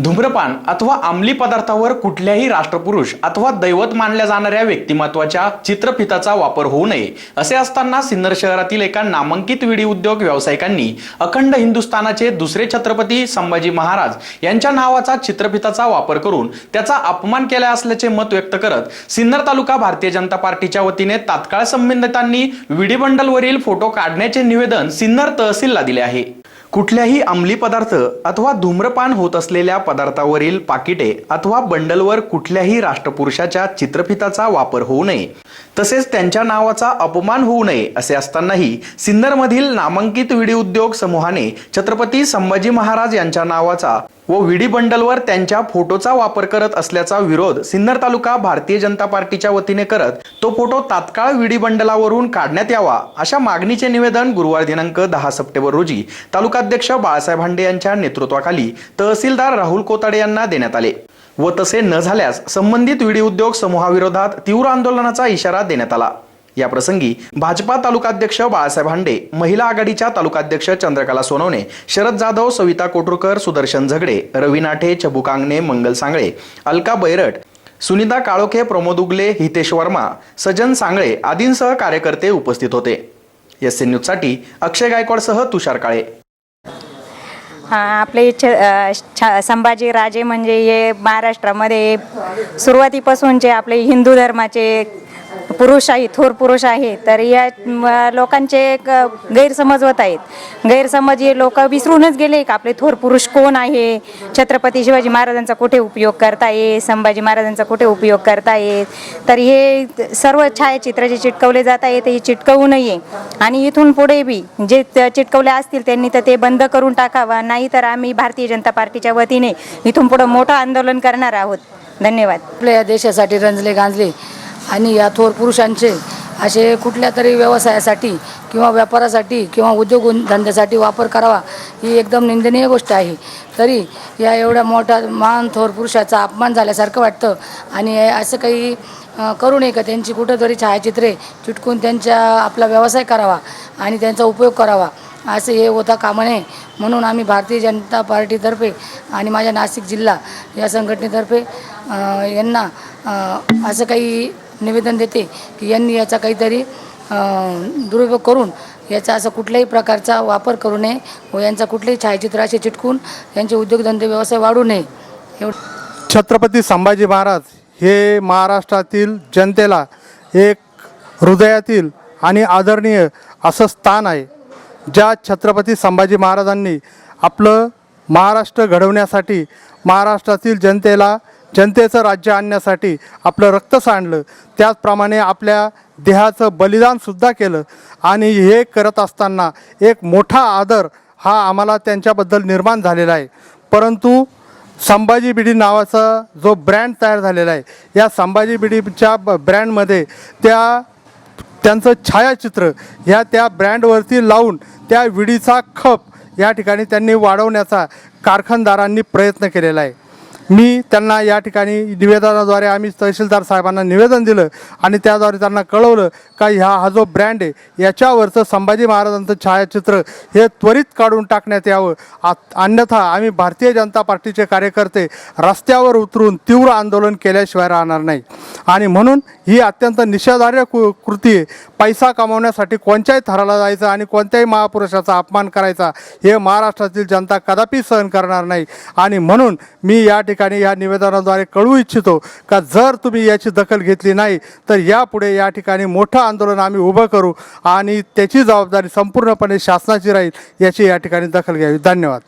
धूम्रपान अथवा अंमली पदार्थावर कुठल्याही राष्ट्रपुरुष अथवा दैवत मानल्या जाणाऱ्या व्यक्तिमत्वाच्या चित्रफिताचा वापर होऊ नये असे असताना सिन्नर शहरातील एका नामांकित विडी उद्योग व्यावसायिकांनी अखंड हिंदुस्थानाचे दुसरे छत्रपती संभाजी महाराज यांच्या नावाचा चित्रफिताचा वापर करून त्याचा अपमान केला असल्याचे मत व्यक्त करत सिन्नर तालुका भारतीय जनता पार्टीच्या वतीने तात्काळ संबंधितांनी विडी बंडलवरील फोटो काढण्याचे निवेदन सिन्नर तहसीलला दिले आहे. कुठल्याही अंमली पदार्थ अथवा धूम्रपान होत असलेल्या पदार्थावरील पाकिटे अथवा बंडलवर कुठल्याही राष्ट्रपुरुषाच्या चित्रफिताचा वापर होऊ नये. तसेच त्यांच्या नावाचा अपमान होऊ नये असे असतानाही सिन्नरमधील नामांकित विडी उद्योग समूहाने छत्रपती संभाजी महाराज यांच्या नावाचा व विडी बंडलवर त्यांच्या फोटोचा वापर करत असल्याचा विरोध सिन्नर तालुका भारतीय जनता पार्टीच्या वतीने करत तो फोटो तात्काळ विडी बंडलावरून काढण्यात यावा अशा मागणीचे निवेदन गुरुवार दिनांक दहा सप्टेंबर रोजी तालुकाध्यक्ष बाळासाहेब हांडे यांच्या नेतृत्वाखाली तहसीलदार राहुल कोताडे यांना देण्यात आले. व तसे न झाल्यास संबंधित विडी उद्योग समूहाविरोधात तीव्र आंदोलनाचा इशारा देण्यात आला. या प्रसंगी भाजपा तालुकाध्यक्ष बाळासाहेब हांडे महिला आघाडीच्या तालुकाध्यक्ष चंद्रकला सोनवणे शरद जाधव सविता कोटुरकर सुदर्शन झगडे रवी नाठे कांगणे मंगल सांगळे अलका बैरट सुनीता काळोखे प्रमोद उगले हितेश वर्मा सजन सांगळे आदींसह कार्यकर्ते उपस्थित होते. एस एन न्यूजसाठी अक्षय गायकवाडसह तुषार काळे. आपले छ संभाजी राजे म्हणजे हे महाराष्ट्रामध्ये सुरुवातीपासूनचे आपले हिंदू धर्माचे पुरुष आहे थोर पुरुष आहे तर या लोकांचे एक गैरसमज होत आहेत. गैरसमज हे लोक विसरूनच गेले का? आपले थोर पुरुष कोण आहे? छत्रपती शिवाजी महाराजांचा कुठे उपयोग करता येत संभाजी महाराजांचा कुठे उपयोग करता येत तर हे सर्व छायाचित्र जे चिटकवले जात आहे ते चिटकवू नये. आणि इथून पुढे बी जे चिटकवले असतील त्यांनी तर ते बंद करून टाकावा. नाही तर आम्ही भारतीय जनता पार्टीच्या वतीने इथून पुढं मोठं आंदोलन करणार आहोत. धन्यवाद. आपल्या या देशासाठी रंजले गांजले आणि या थोर पुरुषांचे असे कुठल्या तरी व्यवसायासाठी किंवा व्यापारासाठी किंवा उद्योग धंद्यासाठी वापर करावा ही एकदम निंदनीय गोष्ट आहे. तरी या एवढ्या मोठ्या महान थोर पुरुषाचा अपमान झाल्यासारखं वाटतं आणि असं काही करू नये का? त्यांची कुठंतरी छायाचित्रे चिटकून त्यांच्या आपला व्यवसाय करावा आणि त्यांचा उपयोग करावा. असं हे होता कामा नये. म्हणून आम्ही भारतीय जनता पार्टीतर्फे आणि माझ्या नाशिक जिल्हा या संघटनेतर्फे यांना असं काही निवेदन देते की यांनी याचा काहीतरी दुरुपयोग करून याचा असा कुठल्याही प्रकारचा वापर करू नये व यांचा कुठलेही छायाचित्र असे चिटकून यांचे उद्योगधंदे व्यवसाय वाढू नये. छत्रपती संभाजी महाराज हे महाराष्ट्रातील जनतेला एक हृदयातील आणि आदरणीय असं स्थान आहे ज्या छत्रपती संभाजी महाराजांनी आपलं महाराष्ट्र घडवण्यासाठी महाराष्ट्रातील जनतेला जनतेचं राज्य आणण्यासाठी आपलं रक्त सांडलं. त्याचप्रमाणे आपल्या देहाचं बलिदानसुद्धा केलं. आणि हे करत असताना एक मोठा आदर हा आम्हाला त्यांच्याबद्दल निर्माण झालेला आहे. परंतु संभाजी बिडी नावाचा जो ब्रँड तयार झालेला आहे या संभाजी बिडीच्या ब ब्रँडमध्ये त्या त्यांचं छायाचित्र ह्या त्या ब्रँडवरती लावून त्या विडीचा खप या ठिकाणी त्यांनी वाढवण्याचा कारखानदारांनी प्रयत्न केलेला आहे. मी त्यांना या ठिकाणी निवेदनाद्वारे आम्ही तहसीलदार साहेबांना निवेदन दिलं आणि त्याद्वारे त्यांना कळवलं का ह्या हा जो ब्रँड आहे याच्यावरचं संभाजी महाराजांचं छायाचित्र हे त्वरित काढून टाकण्यात यावं. आ अन्यथा आम्ही भारतीय जनता पार्टीचे कार्यकर्ते रस्त्यावर उतरून तीव्र आंदोलन केल्याशिवाय राहणार नाही. आणि म्हणून ही अत्यंत निषेधार्ह कृ कृती आहे. पैसा कमावण्यासाठी कोणत्याही थराला जायचं आणि कोणत्याही महापुरुषाचा अपमान करायचा हे महाराष्ट्रातील जनता कदापि सहन करणार नाही. आणि म्हणून मी या ठिकाणी ठिकाणी या निवेदनाद्वारे कळवू इच्छितो का जर तुम्ही याची दखल घेतली नाही तर यापुढे या ठिकाणी मोठं आंदोलन आम्ही उभं करू आणि त्याची जबाबदारी संपूर्णपणे शासनाची राहील याची या ठिकाणी दखल घ्यावी. धन्यवाद.